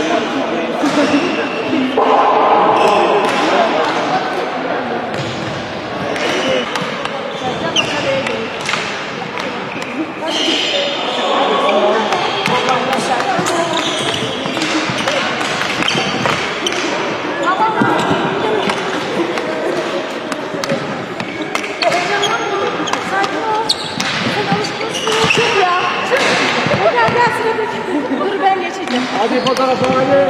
Yeah. Aquí, foto a la.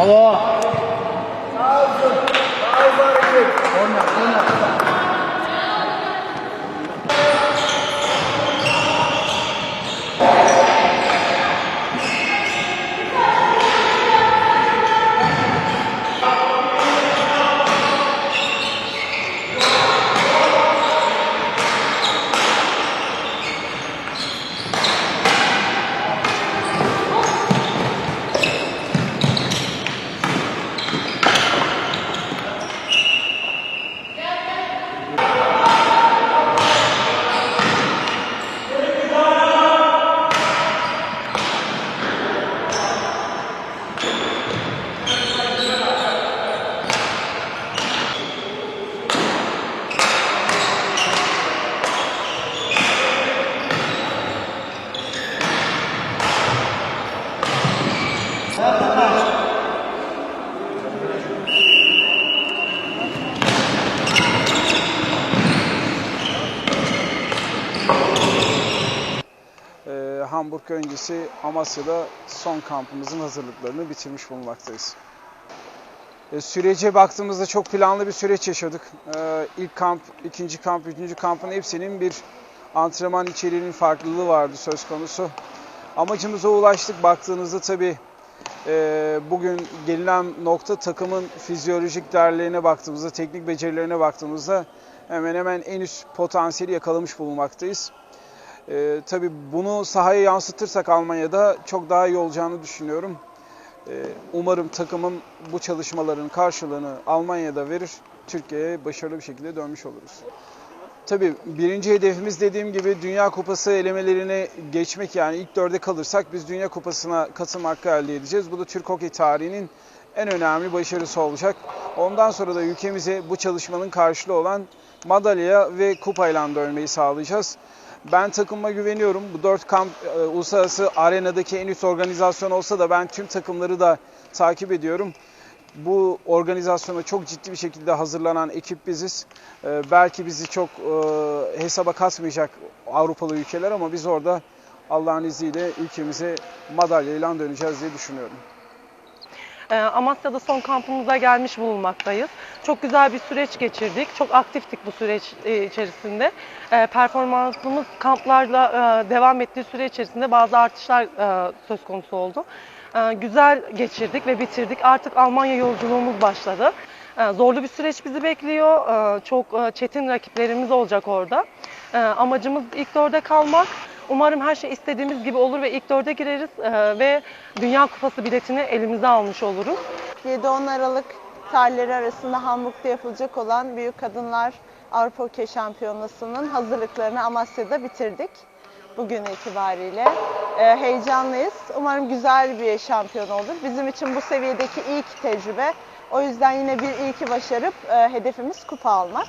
好多。Hamburg öncesi Amasya'da son kampımızın hazırlıklarını bitirmiş bulunmaktayız. Ee, sürece baktığımızda çok planlı bir süreç yaşadık. Ee, ilk kamp, ikinci kamp, üçüncü kampın hepsinin bir antrenman içeriğinin farklılığı vardı söz konusu. Amacımıza ulaştık. Baktığınızda tabii e, bugün gelinen nokta takımın fizyolojik değerlerine baktığımızda, teknik becerilerine baktığımızda hemen hemen en üst potansiyeli yakalamış bulunmaktayız. Ee, tabii bunu sahaya yansıtırsak Almanya'da çok daha iyi olacağını düşünüyorum. Ee, umarım takımın bu çalışmaların karşılığını Almanya'da verir, Türkiye'ye başarılı bir şekilde dönmüş oluruz. Tabii birinci hedefimiz dediğim gibi Dünya Kupası elemelerine geçmek yani ilk dörde kalırsak biz Dünya Kupası'na katılma hakkı elde edeceğiz. Bu da Türk hokey tarihinin en önemli başarısı olacak. Ondan sonra da ülkemize bu çalışmanın karşılığı olan madalya ve kupayla dönmeyi sağlayacağız. Ben takıma güveniyorum. Bu dört kamp e, uluslararası arenadaki en üst organizasyon olsa da ben tüm takımları da takip ediyorum. Bu organizasyona çok ciddi bir şekilde hazırlanan ekip biziz. E, belki bizi çok e, hesaba katmayacak Avrupalı ülkeler ama biz orada Allah'ın izniyle ülkemize madalyayla döneceğiz diye düşünüyorum. Ee, Amasya'da son kampımıza gelmiş bulunmaktayız. Çok güzel bir süreç geçirdik. Çok aktiftik bu süreç e, içerisinde. Ee, Performansımız kamplarla e, devam ettiği süre içerisinde bazı artışlar e, söz konusu oldu. Güzel geçirdik ve bitirdik. Artık Almanya yolculuğumuz başladı. Zorlu bir süreç bizi bekliyor. Çok e, çetin rakiplerimiz olacak orada. Amacımız ilk dörde kalmak. Umarım her şey istediğimiz gibi olur ve ilk dörde gireriz e, ve Dünya Kupası biletini elimize almış oluruz. 7-10 Aralık tarihleri arasında Hamburg'da yapılacak olan Büyük Kadınlar Avrupa Hokey Şampiyonası'nın hazırlıklarını Amasya'da bitirdik. Bugün itibariyle. Ee, heyecanlıyız. Umarım güzel bir şampiyon olur. Bizim için bu seviyedeki ilk tecrübe. O yüzden yine bir ilki başarıp e, hedefimiz kupa almak.